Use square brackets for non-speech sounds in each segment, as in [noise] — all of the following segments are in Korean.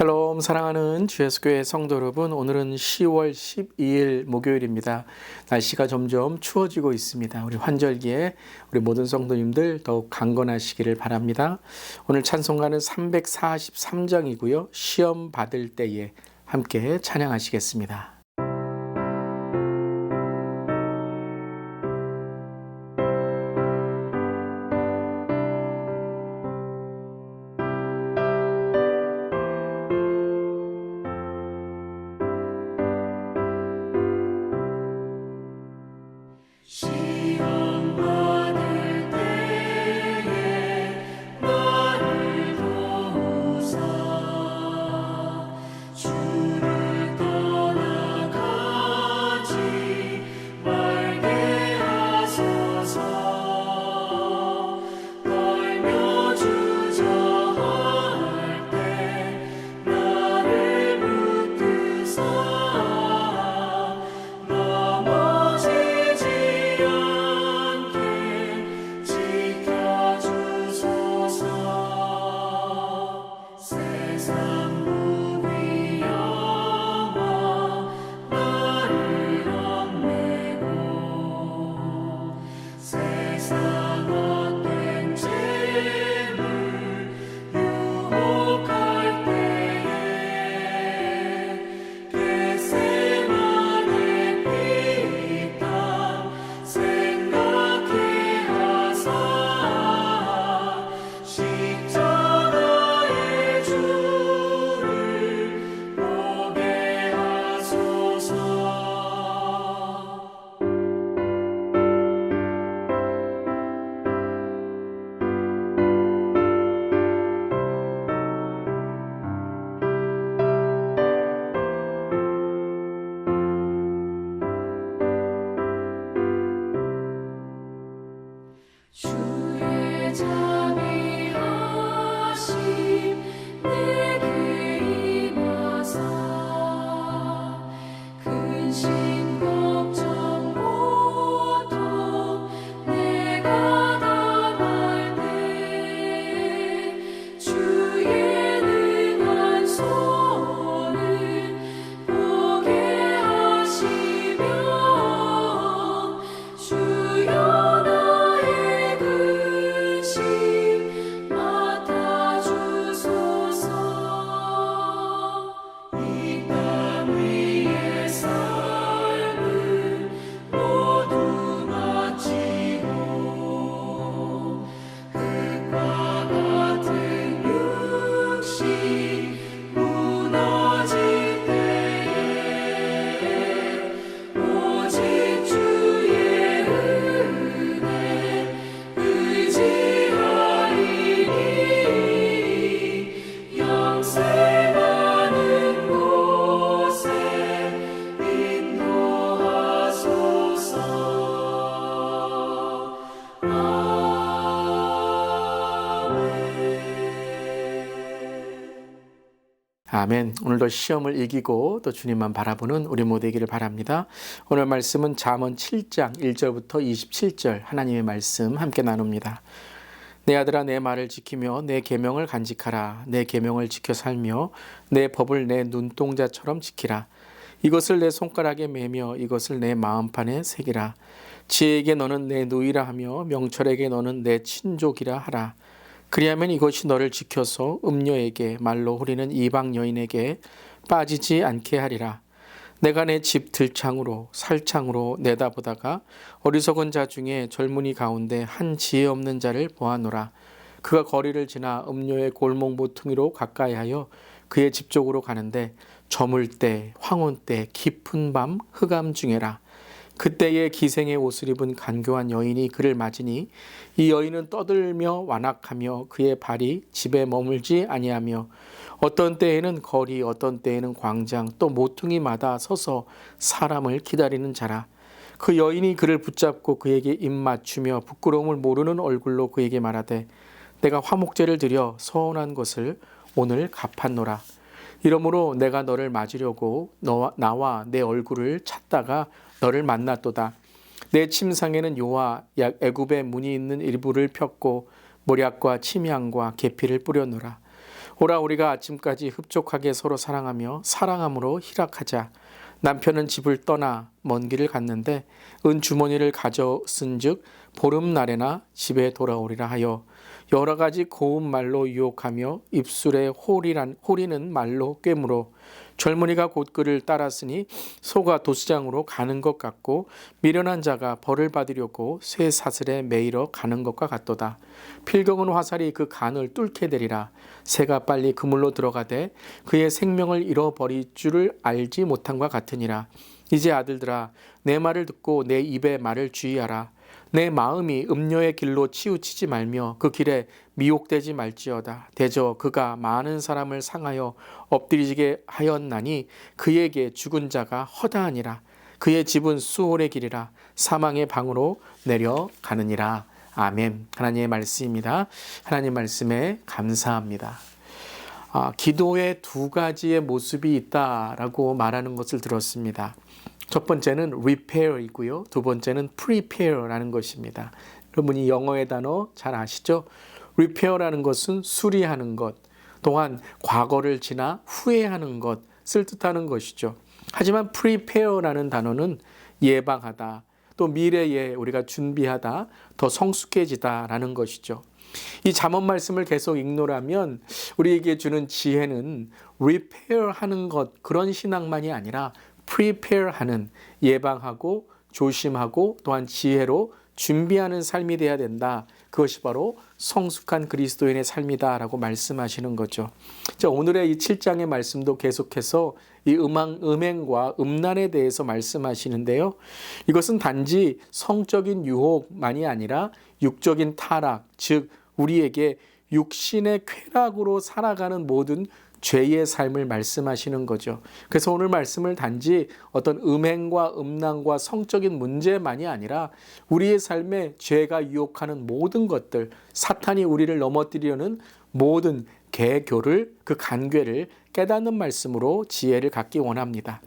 샬롬 사랑하는 주예수교회 성도 여러분 오늘은 10월 12일 목요일입니다. 날씨가 점점 추워지고 있습니다. 우리 환절기에 우리 모든 성도님들 더욱 강건하시기를 바랍니다. 오늘 찬송가는 343장이고요. 시험 받을 때에 함께 찬양하시겠습니다. 아멘. 오늘도 시험을 이기고 또 주님만 바라보는 우리 모두이기를 바랍니다. 오늘 말씀은 잠언 7장 1절부터 27절 하나님의 말씀 함께 나눕니다. 내 아들아 내 말을 지키며 내 계명을 간직하라. 내 계명을 지켜 살며 내 법을 내 눈동자처럼 지키라. 이것을 내 손가락에 매며 이것을 내 마음판에 새기라. 지혜에게 너는 내 누이라 하며 명철에게 너는 내 친족이라 하라. 그리하면 이것이 너를 지켜서 음녀에게 말로 후리는 이방 여인에게 빠지지 않게 하리라. 내가 내 집 들창으로 살창으로 내다보다가 어리석은 자 중에 젊은이 가운데 한 지혜 없는 자를 보아노라. 그가 거리를 지나 음료의 골목 모퉁이로 가까이하여 그의 집 쪽으로 가는데 저물 때 황혼 때 깊은 밤 흑암 중에라. 그때에 기생의 옷을 입은 간교한 여인이 그를 맞으니 이 여인은 떠들며 완악하며 그의 발이 집에 머물지 아니하며 어떤 때에는 거리 어떤 때에는 광장 또 모퉁이마다 서서 사람을 기다리는 자라. 그 여인이 그를 붙잡고 그에게 입 맞추며 부끄러움을 모르는 얼굴로 그에게 말하되 내가 화목제를 드려 서운한 것을 오늘 갚았노라. 이러므로 내가 너를 맞으려고 너와 나와 내 얼굴을 찾다가 너를 만났도다. 내 침상에는 요와 애굽의 문이 있는 일부를 폈고 모략과 침향과 계피를 뿌려놓으라. 오라 우리가 아침까지 흡족하게 서로 사랑하며 사랑함으로 희락하자. 남편은 집을 떠나 먼 길을 갔는데 은 주머니를 가져 쓴즉 보름 날에나 집에 돌아오리라 하여 여러 가지 고운 말로 유혹하며 입술에 홀이란 홀이는 말로 꿰물어 젊은이가 곧 그를 따랐으니 소가 도수장으로 가는 것 같고 미련한 자가 벌을 받으려고 쇠 사슬에 매이러 가는 것과 같도다. 필경은 화살이 그 간을 뚫게 되리라. 새가 빨리 그물로 들어가되 그의 생명을 잃어버릴 줄을 알지 못함과 같으니라. 이제 아들들아 내 말을 듣고 내 입의 말을 주의하라. 내 마음이 음료의 길로 치우치지 말며 그 길에 미혹되지 말지어다. 대저 그가 많은 사람을 상하여 엎드리게 하였나니 그에게 죽은 자가 허다하니라. 그의 집은 수월의 길이라 사망의 방으로 내려가느니라. 아멘. 하나님의 말씀입니다. 하나님 말씀에 감사합니다. 아, 기도에 두 가지의 모습이 있다라고 말하는 것을 들었습니다. 첫 번째는 repair이고요. 두 번째는 prepare라는 것입니다. 여러분이 영어의 단어 잘 아시죠? repair라는 것은 수리하는 것, 또한 과거를 지나 후회하는 것을 뜻하는 것이죠. 하지만 prepare라는 단어는 예방하다, 또 미래에 우리가 준비하다, 더 성숙해지다라는 것이죠. 이 잠언 말씀을 계속 읽노라면 우리에게 주는 지혜는 repair 하는 것 그런 신앙만이 아니라 prepare 하는 예방하고 조심하고 또한 지혜로 준비하는 삶이 돼야 된다. 그것이 바로 성숙한 그리스도인의 삶이다라고 말씀하시는 거죠. 자, 오늘의 이 7장의 말씀도 계속해서 이 음행, 음행과 음란에 대해서 말씀하시는데요. 이것은 단지 성적인 유혹만이 아니라 육적인 타락, 즉 우리에게 육신의 쾌락으로 살아가는 모든 죄의 삶을 말씀하시는 거죠. 그래서 오늘 말씀을 단지 어떤 음행과 음란과 성적인 문제만이 아니라 우리의 삶에 죄가 유혹하는 모든 것들, 사탄이 우리를 넘어뜨리려는 모든 개교를 그 간괴를 깨닫는 말씀으로 지혜를 갖기 원합니다.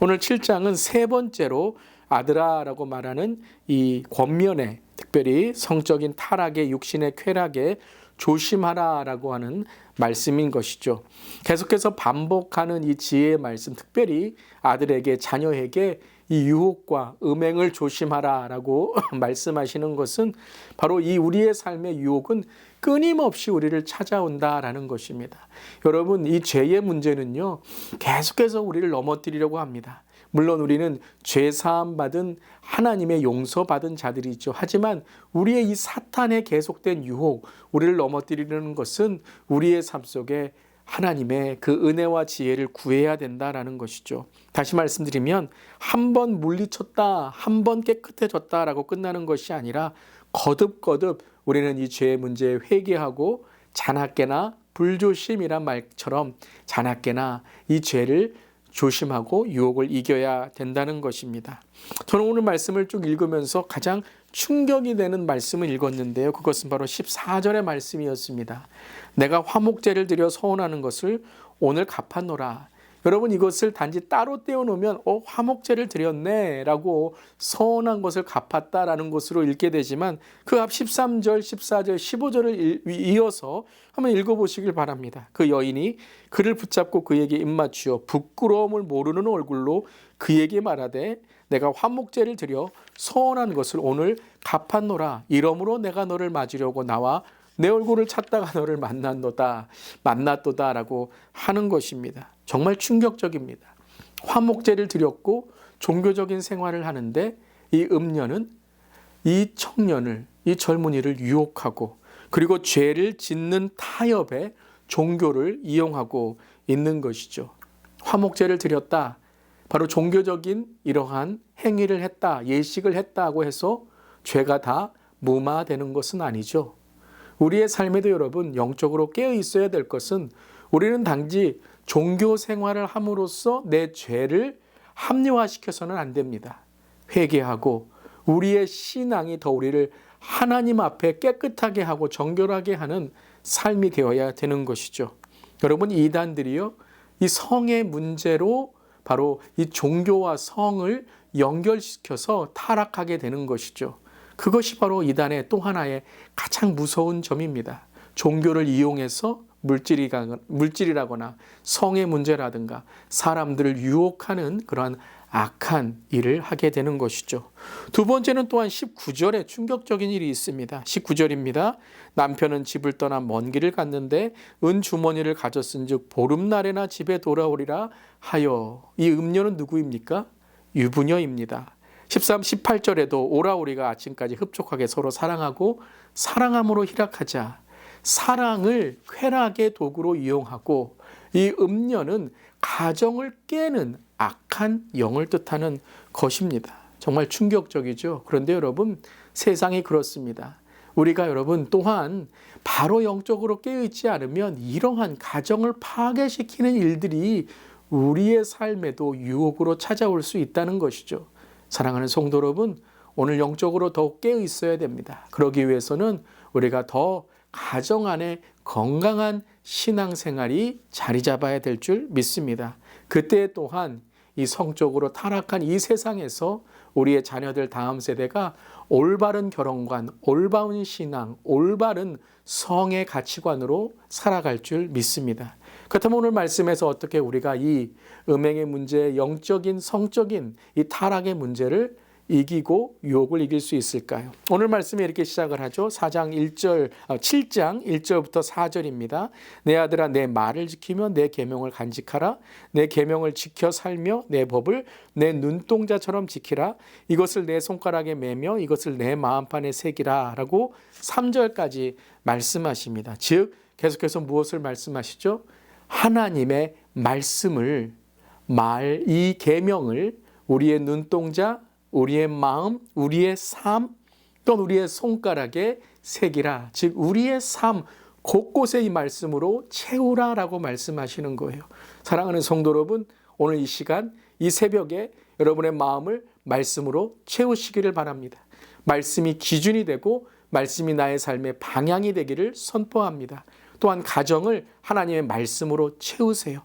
오늘 7장은 세 번째로 아들아라고 말하는 이 권면에 특별히 성적인 타락의 육신의 쾌락에 조심하라라고 하는 말씀인 것이죠. 계속해서 반복하는 이 지혜의 말씀, 특별히 아들에게 자녀에게 이 유혹과 음행을 조심하라라고 [laughs] 말씀하시는 것은 바로 이 우리의 삶의 유혹은 끊임없이 우리를 찾아온다라는 것입니다. 여러분, 이 죄의 문제는요, 계속해서 우리를 넘어뜨리려고 합니다. 물론 우리는 죄 사함 받은 하나님의 용서 받은 자들이죠. 하지만 우리의 이 사탄의 계속된 유혹, 우리를 넘어뜨리려는 것은 우리의 삶 속에 하나님의 그 은혜와 지혜를 구해야 된다라는 것이죠. 다시 말씀드리면 한 번 물리쳤다, 한 번 깨끗해졌다라고 끝나는 것이 아니라 거듭거듭 우리는 이 죄의 문제에 회개하고 자나깨나 불조심이란 말처럼 자나깨나 이 죄를 조심하고 유혹을 이겨야 된다는 것입니다. 저는 오늘 말씀을 쭉 읽으면서 가장 충격이 되는 말씀을 읽었는데요. 그것은 바로 14절의 말씀이었습니다. 내가 화목제를 드려 서원하는 것을 오늘 갚았노라. 여러분 이것을 단지 따로 떼어놓으면 어 화목제를 드렸네라고 서원한 것을 갚았다라는 것으로 읽게 되지만 그 앞 13절, 14절, 15절을 이어서 한번 읽어보시길 바랍니다. 그 여인이 그를 붙잡고 그에게 입맞추어 부끄러움을 모르는 얼굴로 그에게 말하되 내가 화목제를 드려 서원한 것을 오늘 갚았노라 이러므로 내가 너를 맞으려고 나와 내 얼굴을 찾다가 너를 만났노다 만났도다라고 하는 것입니다. 정말 충격적입니다. 화목제를 드렸고 종교적인 생활을 하는데 이 음녀는 이 청년을 이 젊은이를 유혹하고 그리고 죄를 짓는 타협에 종교를 이용하고 있는 것이죠. 화목제를 드렸다. 바로 종교적인 이러한 행위를 했다, 예식을 했다고 해서 죄가 다 무마되는 것은 아니죠. 우리의 삶에도 여러분 영적으로 깨어 있어야 될 것은 우리는 단지 종교 생활을 함으로써 내 죄를 합리화시켜서는 안 됩니다. 회개하고 우리의 신앙이 더 우리를 하나님 앞에 깨끗하게 하고 정결하게 하는 삶이 되어야 되는 것이죠. 여러분 이단들이요 이 성의 문제로 바로 이 종교와 성을 연결시켜서 타락하게 되는 것이죠. 그것이 바로 이단의 또 하나의 가장 무서운 점입니다. 종교를 이용해서 물질이라거나 성의 문제라든가 사람들을 유혹하는 그러한 악한 일을 하게 되는 것이죠. 두 번째는 또한 19절에 충격적인 일이 있습니다. 19절입니다. 남편은 집을 떠나 먼 길을 갔는데 은 주머니를 가졌은즉 보름날에나 집에 돌아오리라 하여 이 음료는 누구입니까? 유부녀입니다. 13, 18절에도 오라 우리가 아침까지 흡족하게 서로 사랑하고 사랑함으로 희락하자. 사랑을 쾌락의 도구로 이용하고 이 음료는 가정을 깨는 악한 영을 뜻하는 것입니다. 정말 충격적이죠. 그런데 여러분 세상이 그렇습니다. 우리가 여러분 또한 바로 영적으로 깨어있지 않으면 이러한 가정을 파괴시키는 일들이 우리의 삶에도 유혹으로 찾아올 수 있다는 것이죠. 사랑하는 성도 여러분, 오늘 영적으로 더욱 깨어 있어야 됩니다. 그러기 위해서는 우리가 더 가정 안에 건강한 신앙생활이 자리 잡아야 될 줄 믿습니다. 그때 또한 이 성적으로 타락한 이 세상에서 우리의 자녀들 다음 세대가 올바른 결혼관, 올바른 신앙, 올바른 성의 가치관으로 살아갈 줄 믿습니다. 그렇다면 오늘 말씀에서 어떻게 우리가 이 음행의 문제, 영적인, 성적인 이 타락의 문제를 이기고 유혹을 이길 수 있을까요? 오늘 말씀에 이렇게 시작을 하죠. 4장 1절, 7장 1절부터 4절입니다. 내 아들아 내 말을 지키며 내 계명을 간직하라. 내 계명을 지켜 살며 내 법을 내 눈동자처럼 지키라. 이것을 내 손가락에 매며 이것을 내 마음판에 새기라라고 3절까지 말씀하십니다. 즉 계속해서 무엇을 말씀하시죠? 하나님의 말씀을 말 이 계명을 우리의 눈동자 우리의 마음, 우리의 삶, 또는 우리의 손가락에 새기라. 즉 우리의 삶 곳곳에 이 말씀으로 채우라 라고 말씀하시는 거예요. 사랑하는 성도 여러분, 오늘 이 시간 이 새벽에 여러분의 마음을 말씀으로 채우시기를 바랍니다. 말씀이 기준이 되고 말씀이 나의 삶의 방향이 되기를 선포합니다. 또한 가정을 하나님의 말씀으로 채우세요.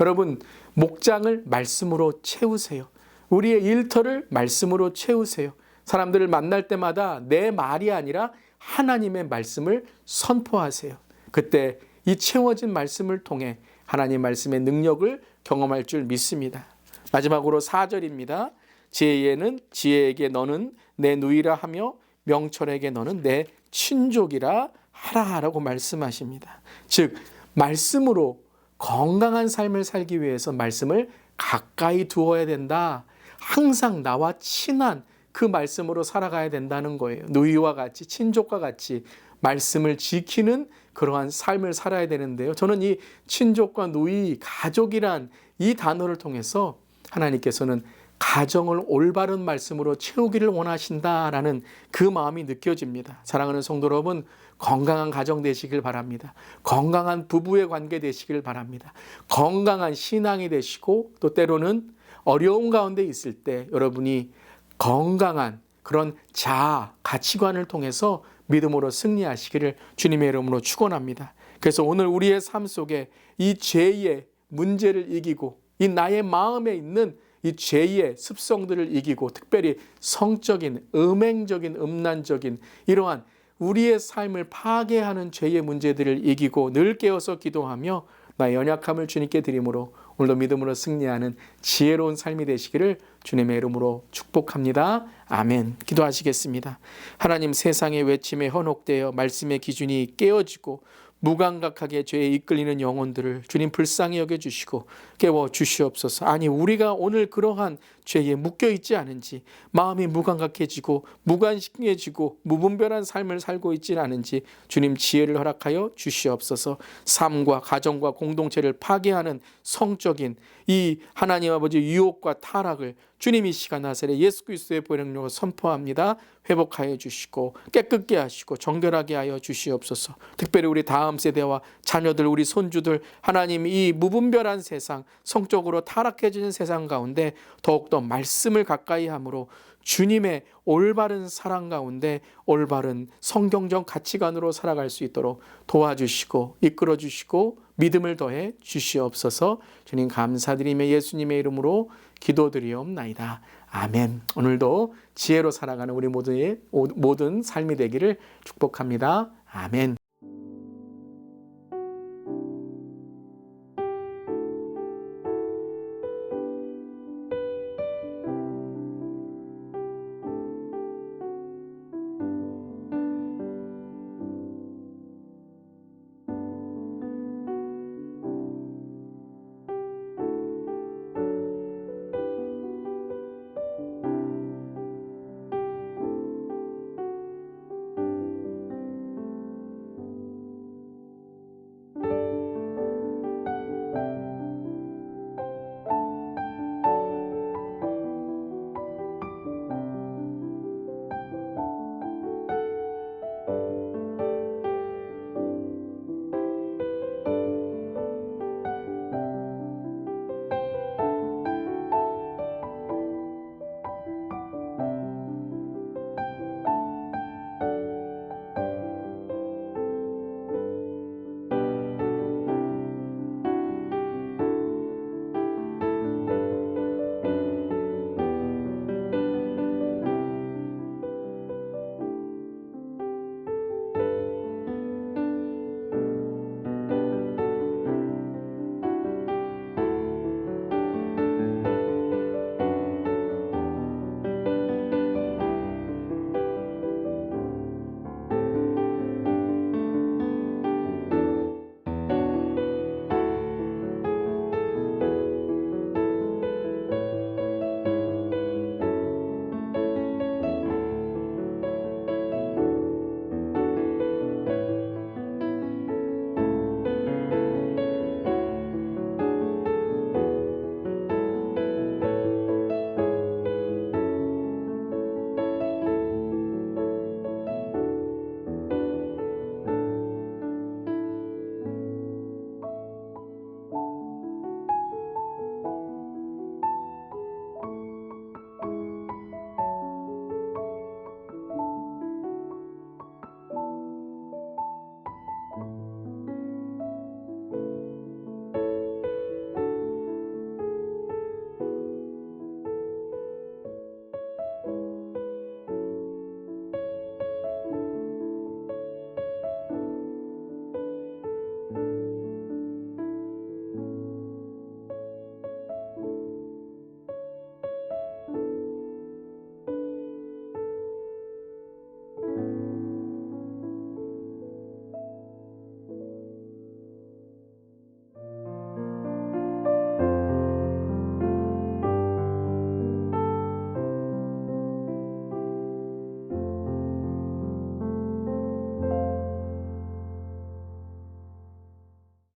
여러분, 목장을 말씀으로 채우세요. 우리의 일터를 말씀으로 채우세요. 사람들을 만날 때마다 내 말이 아니라 하나님의 말씀을 선포하세요. 그때 이 채워진 말씀을 통해 하나님 말씀의 능력을 경험할 줄 믿습니다. 마지막으로 4절입니다. 지혜에는 지혜에게 너는 내 누이라 하며 명철에게 너는 내 친족이라 하라라고 말씀하십니다. 즉 말씀으로 건강한 삶을 살기 위해서 말씀을 가까이 두어야 된다. 항상 나와 친한 그 말씀으로 살아가야 된다는 거예요. 누이와 같이 친족과 같이 말씀을 지키는 그러한 삶을 살아야 되는데요. 저는 이 친족과 누이, 가족이란 이 단어를 통해서 하나님께서는 가정을 올바른 말씀으로 채우기를 원하신다라는 그 마음이 느껴집니다. 사랑하는 성도 여러분, 건강한 가정 되시길 바랍니다. 건강한 부부의 관계 되시길 바랍니다. 건강한 신앙이 되시고 또 때로는 어려운 가운데 있을 때 여러분이 건강한 그런 자아, 가치관을 통해서 믿음으로 승리하시기를 주님의 이름으로 축원합니다. 그래서 오늘 우리의 삶 속에 이 죄의 문제를 이기고 이 나의 마음에 있는 이 죄의 습성들을 이기고 특별히 성적인 음행적인 음란적인 이러한 우리의 삶을 파괴하는 죄의 문제들을 이기고 늘 깨어서 기도하며 나의 연약함을 주님께 드림으로 오늘도 믿음으로 승리하는 지혜로운 삶이 되시기를 주님의 이름으로 축복합니다. 아멘. 기도하시겠습니다. 하나님 세상의 외침에 현혹되어 말씀의 기준이 깨어지고 무감각하게 죄에 이끌리는 영혼들을 주님 불쌍히 여겨 주시고 깨워 주시옵소서. 아니 우리가 오늘 그러한 죄에 묶여 있지 않은지 마음이 무감각해지고 무관심해지고 무분별한 삶을 살고 있지 않은지 주님 지혜를 허락하여 주시옵소서. 삶과 가정과 공동체를 파괴하는 성적인 이 하나님 아버지 유혹과 타락을 주님 이 시간 나사렛 예수 그리스도의 보혈로 선포합니다. 회복하여 주시고 깨끗게 하시고 정결하게 하여 주시옵소서. 특별히 우리 다음 세대와 자녀들 우리 손주들 하나님 이 무분별한 세상 성적으로 타락해지는 세상 가운데 더욱더 말씀을 가까이 함으로 주님의 올바른 사랑 가운데 올바른 성경적 가치관으로 살아갈 수 있도록 도와주시고 이끌어 주시고 믿음을 더해 주시옵소서. 주님 감사드리며 예수님의 이름으로 기도드리옵나이다. 아멘. 오늘도 지혜로 살아가는 우리 모두의 모든 삶이 되기를 축복합니다. 아멘.